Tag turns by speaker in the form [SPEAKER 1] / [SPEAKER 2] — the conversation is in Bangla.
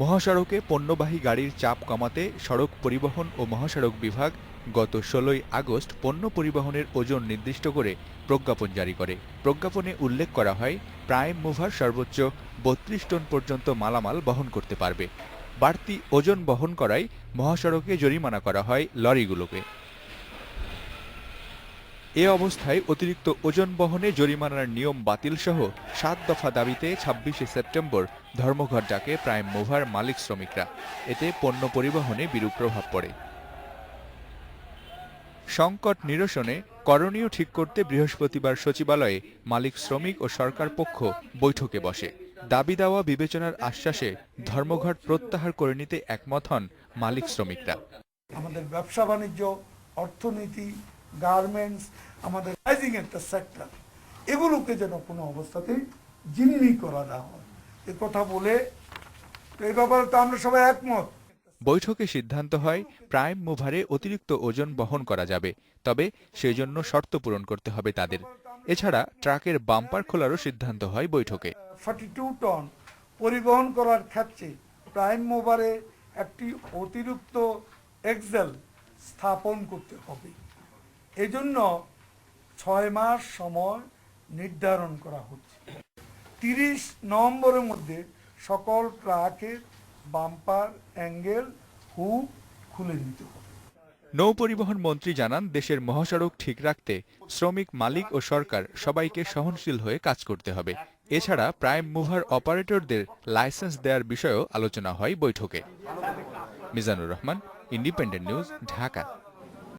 [SPEAKER 1] মহাসড়কে পণ্যবাহী গাড়ির চাপ কমাতে সড়ক পরিবহন ও মহাসড়ক বিভাগ গত ষোলোই আগস্ট পণ্য পরিবহনের ওজন নির্দিষ্ট করে প্রজ্ঞাপন জারি করে। প্রজ্ঞাপনে উল্লেখ করা হয়, প্রাইম মুভার সর্বোচ্চ বত্রিশ টন পর্যন্ত মালামাল বহন করতে পারবে। বাড়তি ওজন বহন করায় মহাসড়কে জরিমানা করা হয় লরিগুলোকে। এ অবস্থায় অতিরিক্ত ওজন বহনে জরিমানার নিয়ম বাতিল সহ সাত দফা দাবিতে ছাব্বিশে সেপ্টেম্বর ধর্মঘট ডাকে প্রাইম মুভার মালিক শ্রমিকরা। এতে পণ্য পরিবহনে বিরূপ প্রভাব পড়ে। সংকট নিরসনে করণীয় ঠিক করতে বৃহস্পতিবার সচিবালয়ে মালিক শ্রমিক ও সরকার পক্ষ বৈঠকে বসে। দাবি দেওয়া বিবেচনার আশ্বাসে ধর্মঘট প্রত্যাহার করে নিতে একমত হন মালিক শ্রমিকরা।
[SPEAKER 2] আমাদের ব্যবসা বাণিজ্য, অর্থনীতি, গার্মেন্টস আমাদের রাইজিং একটা সেক্টর এগুলোকে যেন কোনো অবস্থাতেই জিম্মি করা না হয়। এ কথা বলে এই ব্যাপারে তো আমরা সবাই একমত।
[SPEAKER 1] বৈঠকে সিদ্ধান্ত হয় প্রাইম মুভারে অতিরিক্ত ওজন বহন করা যাবে। তবে সেই জন্য শর্ত পূরণ করতে হবে তাদের। এছাড়া ট্রাকের বাম্পার খোলারও সিদ্ধান্ত হয় বৈঠকে।
[SPEAKER 2] ফর্টি টু টন পরিবহন করার ক্ষেত্রে প্রাইম মোবারে একটি অতিরিক্ত এক্সেল স্থাপন করতে হবে। এজন্য ছয় মাস সময় নির্ধারণ করা হচ্ছে। তিরিশ নভেম্বরের মধ্যে সকল ট্রাকের বাম্পার, অ্যাঙ্গেল, হুক খুলে দিতে হবে।
[SPEAKER 1] নৌ পরিবহন মন্ত্রী জানান, দেশের মহাসড়ক ঠিক রাখতে শ্রমিক মালিক ও সরকার সবাইকে সহনশীল হয়ে কাজ করতে হবে। এছাড়া প্রাইম মুভার অপারেটরদের লাইসেন্স দেওয়ার বিষয়েও আলোচনা হয় বৈঠকে। Mizanur Rahman, Independent News, Dhaka.